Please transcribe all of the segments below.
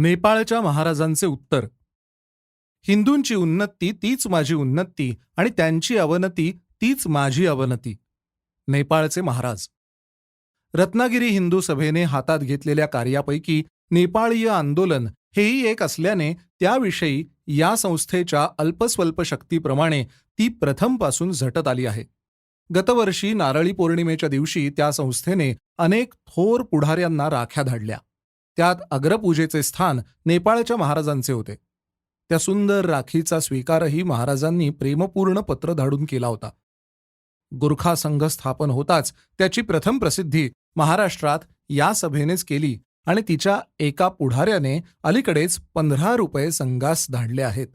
नेपाळच्या महाराजांचे उत्तर. हिंदूंची उन्नती तीच माझी उन्नती आणि त्यांची अवनती तीच माझी अवनती. नेपाळचे महाराज. रत्नागिरी हिंदू सभेने हातात घेतलेल्या कार्यापैकी नेपाळीय आंदोलन हेही एक असल्याने त्याविषयी या संस्थेच्या अल्पस्वल्प शक्तीप्रमाणे ती प्रथमपासून झटत आली आहे. गतवर्षी नारळी पौर्णिमेच्या दिवशी त्या संस्थेने अनेक थोर पुढाऱ्यांना राख्या धाडल्या. त्यात अग्रपूजेचे स्थान नेपाळच्या महाराजांचे होते. त्या सुंदर राखीचा स्वीकारही महाराजांनी प्रेमपूर्ण पत्र धाडून केला होता. गुरखा संघ स्थापन होताच त्याची प्रथम प्रसिद्धी महाराष्ट्रात या सभेनेच केली आणि तिच्या एका पुढाऱ्याने अलीकडेच पंधरा रुपये संघास धाडले आहेत.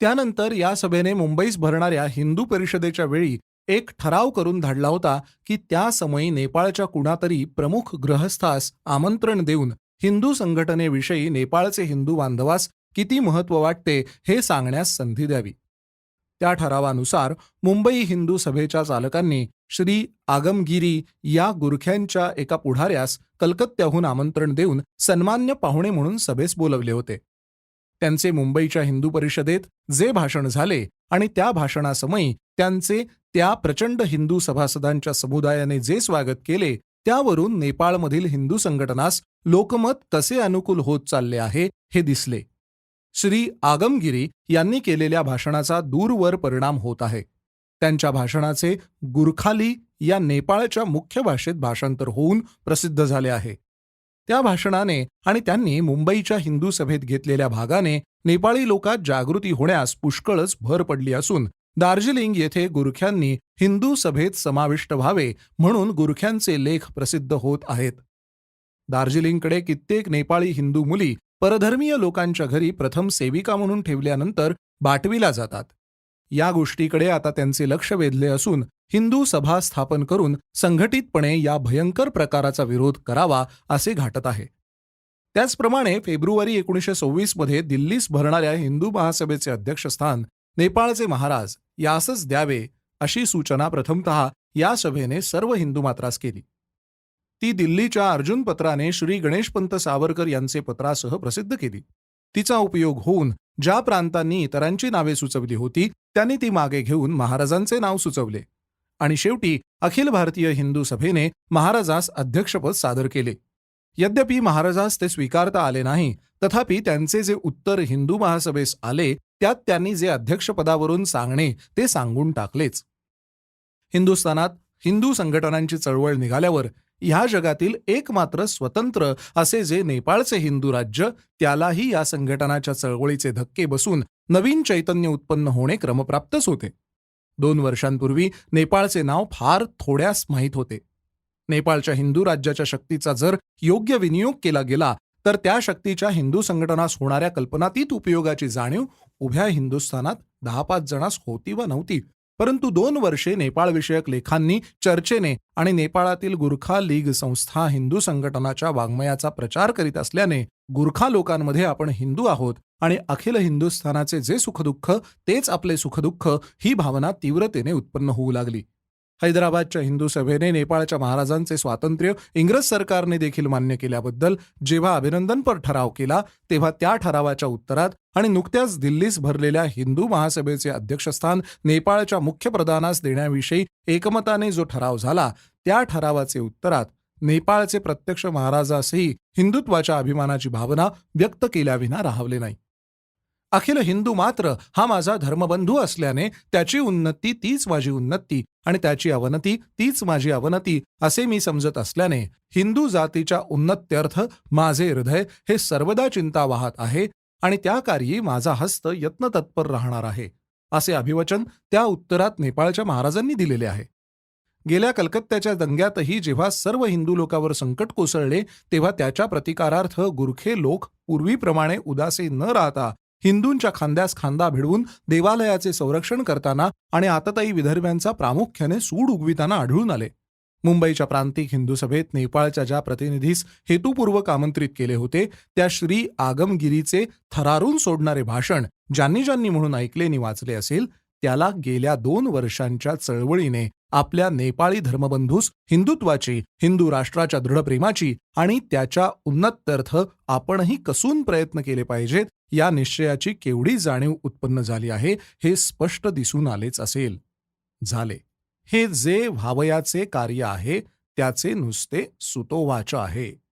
त्यानंतर या सभेने मुंबईस भरणाऱ्या हिंदू परिषदेच्या वेळी एक ठराव करून धाडला होता की त्या समयी नेपाळच्या कुणातरी प्रमुख ग्रहस्थास आमंत्रण देऊन हिंदू संघटनेविषयी नेपाळचे हिंदू बांधवास किती महत्त्व वाटते हे सांगण्यास संधी द्यावी. त्या ठरावानुसार मुंबई हिंदू सभेच्या चालकांनी श्री आगमगिरी या गुरख्यांच्या एका पुढाऱ्यास कलकत्त्याहून आमंत्रण देऊन सन्मान्य पाहुणे म्हणून सभेस बोलवले होते. त्यांचे मुंबईच्या हिंदू परिषदेत जे भाषण झाले आणि त्या भाषणासमयी त्यांचे त्या प्रचंड हिंदू सभासदांच्या समुदायाने जे स्वागत केले त्यावरून नेपाळमधील हिंदू संघटनास लोकमत कसे अनुकूल होत चालले आहे हे दिसले. श्री आगमगिरी यांनी केलेल्या भाषणाचा दूरवर परिणाम होत आहे. त्यांच्या भाषणाचे गुरखाली या नेपाळच्या मुख्य भाषेत भाषांतर होऊन प्रसिद्ध झाले आहे. त्या भाषणाने आणि त्यांनी मुंबईच्या हिंदू सभेत घेतलेल्या भागाने नेपाळी लोकात जागृती होण्यास पुष्कळच भर पडली असून दार्जिलिंग येथे गुरख्यांनी हिंदू सभेत समाविष्ट व्हावे म्हणून गुरख्यांचे लेख प्रसिद्ध होत आहेत. दार्जिलिंगकडे कित्येक नेपाळी हिंदू मुली परधर्मीय लोकांच्या घरी प्रथम सेविका म्हणून ठेवल्यानंतर बाटविला जातात. या गोष्टीकडे आता त्यांचे लक्ष वेधले असून हिंदू सभा स्थापन करून संघटितपणे या भयंकर प्रकाराचा विरोध करावा असे घाटत आहे. त्याचप्रमाणे फेब्रुवारी एकोणीसशे सव्वीसमध्ये दिल्लीस भरणाऱ्या हिंदू महासभेचे अध्यक्षस्थान नेपाळचे महाराज यासच द्यावे अशी सूचना प्रथमतः या सभेने सर्व हिंदू मात्रास केली. ती दिल्लीच्या अर्जुन पत्राने श्री गणेशपंत सावरकर यांचे पत्रासह प्रसिद्ध केली. तिचा उपयोग होऊन ज्या प्रांतांनी इतरांची नावे सुचवली होती त्यांनी ती मागे घेऊन महाराजांचे नाव सुचवले. आणि शेवटी अखिल भारतीय हिंदू सभेने महाराजास अध्यक्षपद सादर केले. यद्यपि महाराजास ते स्वीकारता आले नाही तथापि त्यांचे जे उत्तर हिंदू महासभेस आले त्यात त्यांनी जे अध्यक्षपदावरून सांगणे ते सांगून टाकलेच. हिंदुस्थानात हिंदू संघटनांची चळवळ निघाल्यावर ह्या जगातील एकमात्र स्वतंत्र असे जे नेपाळचे हिंदू राज्य त्यालाही या संघटनाच्या चळवळीचे धक्के बसून नवीन चैतन्य उत्पन्न होणे क्रमप्राप्तच होते. दोन वर्षांपूर्वी नेपाळचे नाव फार थोड्यास माहीत होते. नेपाळच्या हिंदू राज्याच्या शक्तीचा जर योग्य विनियोग केला गेला तर त्या शक्तीच्या हिंदू संघटनास होणाऱ्या कल्पनातीत उपयोगाची जाणीव उभ्या हिंदुस्थानात दहा पाच जणास होती व नव्हती. परंतु दोन वर्षे नेपाळविषयक लेखांनी चर्चेने आणि नेपाळातील गुरखा लीग संस्था हिंदू संघटनाच्या वाङ्मयाचा प्रचार करीत असल्याने गुरखा लोकांमध्ये आपण हिंदू आहोत आणि अखिल हिंदुस्थानाचे जे सुखदुःख तेच आपले सुखदुःख ही भावना तीव्रतेने उत्पन्न होऊ लागली. हैदराबादच्या हिंदू सभेने नेपाळच्या महाराजांचे स्वातंत्र्य इंग्रज सरकारने देखील मान्य केल्याबद्दल जेव्हा अभिनंदनपर ठराव केला तेव्हा त्या ठरावाच्या उत्तरात आणि नुकत्याच दिल्लीस भरलेल्या हिंदू महासभेचे अध्यक्षस्थान नेपाळच्या मुख्य प्रधानास देण्याविषयी एकमताने जो ठराव झाला त्या ठरावाचे उत्तरात नेपाळचे प्रत्यक्ष महाराजासही हिंदुत्वाच्या अभिमानाची भावना व्यक्त केल्याविना राहवले नाही. अखिल हिंदू मात्र हा माझा धर्मबंधू असल्याने त्याची उन्नती तीच माझी उन्नती आणि त्याची अवनती तीच माझी अवनती असे मी समजत असल्याने हिंदू जातीच्या उन्नत्यर्थ माझे हृदय हे सर्वदा चिंता वाहत आहे आणि त्या कार्yi माझा हस्त यत्नतत्पर राहणार आहे असे अभिवचन त्या उत्तरात नेपाळच्या महाराजांनी दिलेले आहे. गेल्या कलकत्त्याच्या दंग्यातही जेव्हा सर्व हिंदू लोकांवर संकट कोसळले तेव्हा त्याच्या प्रतिकारार्थ गुरखे लोक पूर्वीप्रमाणे उदासीन न राहता हिंदूंच्या खांद्यास खांदा भिडवून देवालयाचे संरक्षण करताना आणि आतताई विदर्भ्यांचा प्रामुख्याने सूड उगविताना आढळून आले. मुंबईच्या प्रांतिक हिंदू सभेत नेपाळच्या ज्या प्रतिनिधीस हेतुपूर्वक आमंत्रित केले होते त्या श्री आगमगिरीचे थरारून सोडणारे भाषण ज्यांनी ज्यांनी म्हणून ऐकले आणि वाचले असेल त्याला गेल्या दोन वर्षांच्या चळवळीने आपल्या नेपाळी धर्मबंधूस हिंदुत्वाची हिंदू राष्ट्राच्या दृढप्रेमाची आणि त्याच्या उन्नत्यर्थ आपणही कसून प्रयत्न केले पाहिजेत या निश्चयाची केवढी जाणीव उत्पन्न झाली आहे हे स्पष्ट दिसून आलेच असेल. झाले. हे जे व्हावयाचे कार्य आहे त्याचे नुसते सुतोवाच आहे.